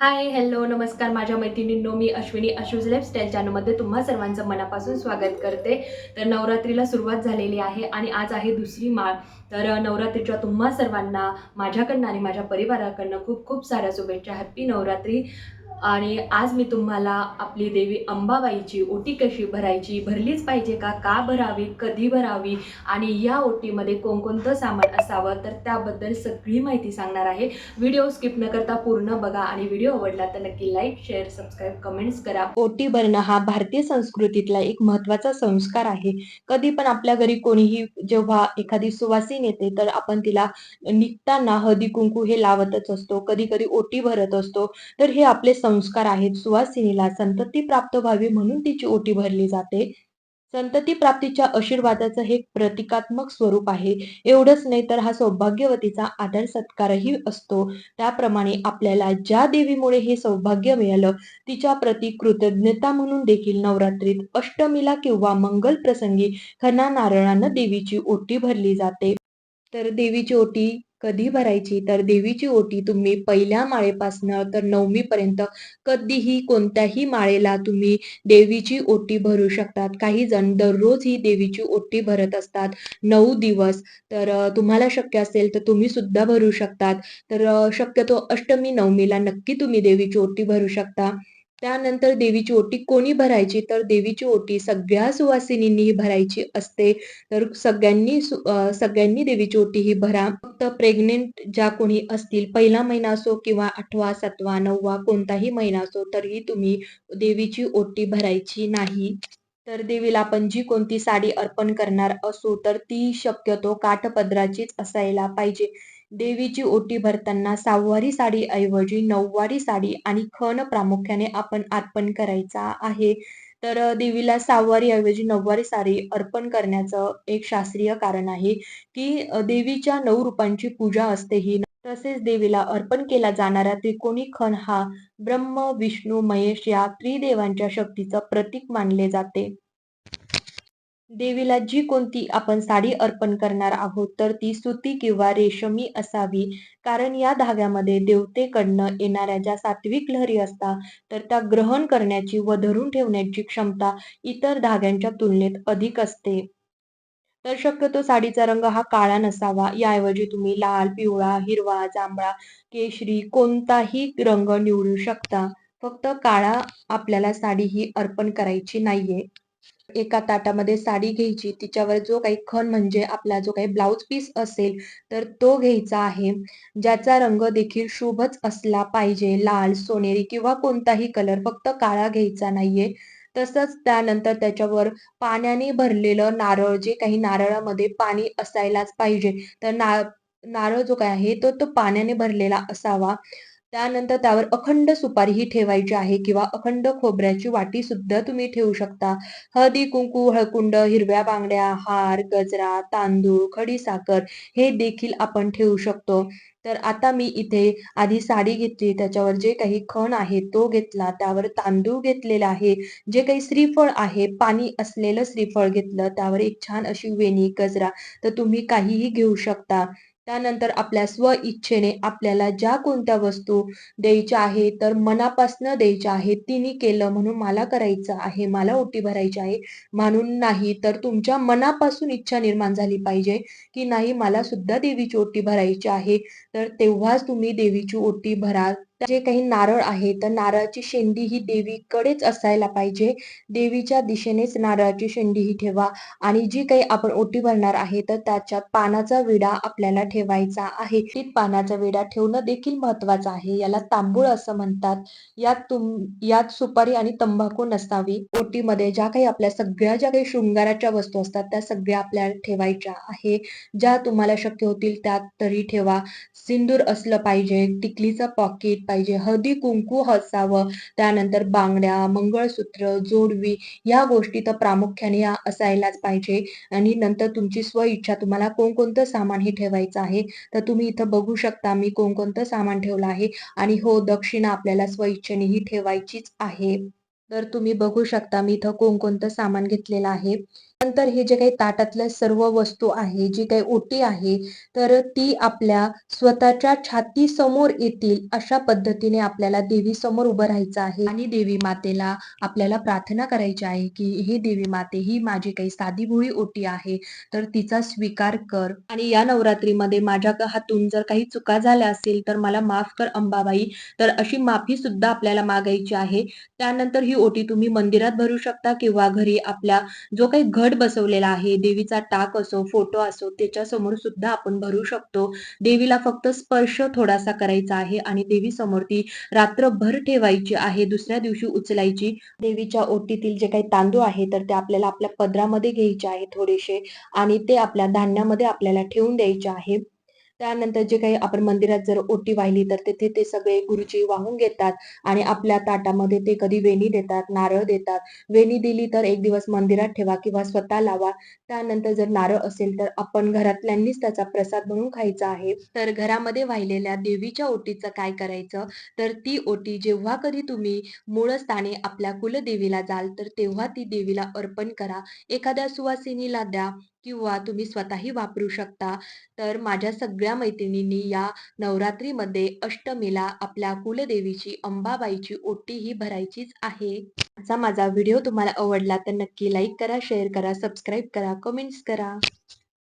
Hi hello नमस्कार माझ्या मैत्रिणींनो मी अश्विनी अश्यूज लाईफस्टाईल चॅनलमध्ये तुम्हा सर्वांचं मनापासून स्वागत करते. तर नवरात्रीला सुरुवात झालेली आहे आणि आज आहे दुसरी माळ. तर नवरात्रीच्या तुम्हा सर्वांना माझ्याकडनं आणि माझ्या परिवाराकडनं खूप खूप साऱ्या शुभेच्छा. हॅप्पी नवरात्री. आणि आज मी तुम्हाला आपली देवी अंबाबाईची ओटी कशी भरायची भरलीच पाहिजे का का भरावी कधी भरावी आणि या ओटीमध्ये कोणकोणतं सामान असावं तर त्याबद्दल सगळी माहिती सांगणार आहे. व्हिडिओ स्किप न करता पूर्ण बघा आणि व्हिडिओ आवडला तर नक्की लाईक शेअर सबस्क्राईब कमेंट्स करा. ओटी भरणं हा भारतीय संस्कृतीतला एक महत्त्वाचा संस्कार आहे. कधी पण आपल्या घरी कोणीही जेव्हा एखादी सुवासीन येते तर आपण तिला निघताना हळदी कुंकू हे लावतच असतो. कधी कधी ओटी भरत असतो. तर हे आपले संस्कार आहेत. सुवासिनीला संतती प्राप्त व्हावी म्हणून तिची ओटी भरली जाते. संतती प्राप्तीच्या आशीर्वादाचं हे प्रतिकात्मक स्वरूप आहे. एवढंच नाही तर हा सौभाग्यवतीचा आदर सत्कारही असतो. त्याप्रमाणे आपल्याला ज्या देवीमुळे हे सौभाग्य मिळालं तिच्या प्रती कृतज्ञता म्हणून देखील नवरात्रीत अष्टमीला किंवा मंगल प्रसंगी खना नारळानं देवीची ओटी भरली जाते. तर देवीची ओटी कधी भरायची? तर देवीची ओटी तुम्ही पहिल्या माळेपासनं तर नवमी पर्यंत कधीही कोणत्याही माळेला तुम्ही देवीची ओटी भरू शकतात. काही जण दररोज ही देवीची ओटी भरत असतात. नऊ दिवस. तर तुम्हाला शक्य असेल तर तुम्ही सुद्धा भरू शकतात. तर शक्यतो अष्टमी नवमीला नक्की तुम्ही देवीची ओटी भरू शकता. त्यानंतर देवीची ओटी कोणी भरायची? तर देवीची ओटी सगळ्या सुवासिनींनी भरायची असते. तर सगळ्यांनी सगळ्यांनी देवीची ओटी ही भरा. फक्त प्रेग्नेंट ज्या कोणी असतील पहिला महिना असो किंवा आठवा सातवा नववा कोणताही महिना असो तरीही तुम्ही देवीची ओटी भरायची नाही. तर देवीला आपण जी कोणती साडी अर्पण करणार असू तर ती शक्यतो काठपदराचीच असायला पाहिजे. देवीची ओटी भरताना सहावारी साडी ऐवजी नऊवारी साडी आणि खण प्रामुख्याने आपण अर्पण करायचा आहे. तर देवीला सहावारी ऐवजी नऊवारी साडी अर्पण करण्याचं एक शास्त्रीय कारण आहे की देवीच्या नऊ रूपांची पूजा असते ही. तसेच देवीला अर्पण केला जाणारा त्रिकोणी खण हा ब्रह्म विष्णू महेश या त्रिदेवांच्या शक्तीचं प्रतीक मानले जाते. देवीला जी कोणती आपण साडी अर्पण करणार आहोत तर ती सुती किंवा रेशमी असावी. कारण या धाग्यामध्ये देवतेकडनं येणाऱ्या ज्या सात्विक लहरी असतात तर त्या ग्रहण करण्याची व धरून ठेवण्याची क्षमता इतर धाग्यांच्या तुलनेत अधिक असते. तर शक्यतो साडीचा रंग हा काळा नसावा. याऐवजी तुम्ही लाल पिवळा हिरवा जांभळा केशरी कोणताही रंग निवडू शकता. फक्त काळा आपल्याला साडी ही अर्पण करायची नाहीये. एका ताटामध्ये साडी घ्यायची. तिच्यावर जो काही खण म्हणजे आपला जो काही ब्लाउज पीस असेल तर तो घ्यायचा आहे. ज्याचा रंग देखील शुभच असला पाहिजे. लाल सोनेरी किंवा कोणताही कलर फक्त काळा घ्यायचा नाहीये. तसंच त्यानंतर त्याच्यावर पाण्याने भरलेलं नारळ जे काही नारळामध्ये पाणी असायलाच पाहिजे. तर ना नारळ जो काय आहे तो तो पाण्याने भरलेला असावा. त्यानंतर त्यावर अखंड सुपारी ही ठेवायची आहे किंवा अखंड खोबऱ्याची वाटी सुद्धा तुम्ही ठेवू शकता. हळदी कुंकू हळकुंड हिरव्या बांगड्या हार गजरा तांदूळ खडीसाखर हे देखील आपण ठेवू शकतो. तर आता मी इथे आधी साडी घेतली. त्याच्यावर जे काही खण आहे तो घेतला. त्यावर तांदूळ घेतलेला आहे. जे काही श्रीफळ आहे पाणी असलेलं श्रीफळ घेतलं. त्यावर एक छान अशी वेणी गजरा तर तुम्ही काहीही घेऊ शकता. त्यानंतर आपल्या स्व इच्छेने आपल्याला ज्या कोणत्या वस्तू द्यायच्या आहे तर मनापासनं द्यायच्या आहे तिने केलं म्हणून मला करायचं आहे मला ओटी भरायची आहे. म्हणून नाही तर तुमच्या मनापासून इच्छा निर्माण झाली पाहिजे की नाही मला सुद्धा देवीची ओटी भरायची आहे. तर तेव्हाच तुम्ही देवीची ओटी भरा. जे काही नारळ आहे तर नारळाची शेंडी ही देवीकडेच असायला पाहिजे. देवीच्या दिशेनेच नारळाची शेंडी ही ठेवा. आणि जी काही आपण ओटी भरणार आहे तर त्याच्यात पानाचा विडा आपल्याला ठेवायचा आहे. पानाचा विडा ठेवणं देखील महत्वाचं आहे. याला तांबूळ असं म्हणतात. यात तुम यात सुपारी आणि तंबाखू नसावी. ओटीमध्ये ज्या काही आपल्या सगळ्या ज्या काही शृंगाराच्या वस्तू असतात त्या सगळ्या आपल्याला ठेवायच्या आहे. ज्या तुम्हाला शक्य होतील त्यात तरी ठेवा. सिंदूर असलं पाहिजे. टिकलीचं पॉकेट पाहिजे. हळदी कुंकू असावं त्यानंतर बांगड्या मंगळसूत्र जोडवी या गोष्टी तर प्रामुख्याने या असायलाच पाहिजे. आणि नंतर तुमची स्व इच्छा तुम्हाला कोणकोणतं सामान हे ठेवायचं आहे तर तुम्ही इथं बघू शकता मी कोणकोणतं सामान ठेवलं आहे. आणि हो दक्षिणा आपल्याला स्व इच्छेने ही ठेवायचीच आहे. तर तुम्ही बघू शकता मी इथं कोणकोणतं सामान घेतलेलं आहे. नंतर हे जे काही ताटातल्या सर्व वस्तू आहे, जी काही ओटी आहे, तर ती आपल्या स्वतःच्या छाती समोर येतील अशा पद्धतीने आपल्याला देवीसमोर उभं राहायचं आहे आणि देवी मातेला आपल्याला प्रार्थना करायची आहे, की "हे देवी माते, ही माझी काही साधीभोळी ओटी आहे, तर तिचा स्वीकार कर आणि या नवरात्रीमध्ये माझ्या हातून जर काही चुका झाल्या असेल तर मला माफ कर अंबाबाई." तर अशी माफी सुद्धा आपल्याला मागायची आहे. त्यानंतर ही ओटी तुम्ही मंदिरात भरू शकता किंवा घरी आपल्या जो काही घर घट बसवलेला आहे, देवीचा टाक असो, फोटो असो, त्याच्यासमोर सुद्धा आपण भरू शकतो. देवीला फक्त स्पर्श थोडासा करायचा आहे आणि देवी समोर ती रात्रभर ठेवायची आहे. दुसऱ्या दिवशी उचलायची. देवीच्या ओटीतील जे काही तांदूळ आहे, तर ते आपल्याला आपल्या पदरामध्ये घ्यायचे आहे थोडेसे आणि ते आपल्या धान्यामध्ये आपल्याला ठेवून द्यायचे आहे. त्यानंतर जे काही आपण मंदिरात जर ओटी वाहिली, तर तेथे ते सगळे गुरुजी वाहून घेतात आणि आपल्या ताटामध्ये ते कधी वेणी देतात, नारळ देतात. वेणी दिली तर एक दिवस मंदिरात ठेवा किंवा स्वतः लावा. त्यानंतर जर नारळ असेल, तर आपण घरातल्यांनीच त्याचा प्रसाद म्हणून खायचा आहे. तर घरामध्ये वाहिलेल्या देवीच्या ओटीचं काय करायचं, तर ती ओटी जेव्हा कधी तुम्ही मूळस्थानी आपल्या कुलदेवीला जाल, तर तेव्हा ती देवीला अर्पण करा. एखाद्या सुवासिनीला द्या किंवा तुम्ही स्वतःही वापरू शकता. तर माझ्या सगळ्या मैत्रिणींनी या नवरात्रीमध्ये अष्टमीला आपल्या कुलदेवीची अंबाबाईची ओटी ही भरायचीच आहे. आजचा माझा व्हिडिओ तुम्हाला आवडला तर नक्की लाईक करा, शेअर करा, सबस्क्राईब करा, कमेंट्स करा.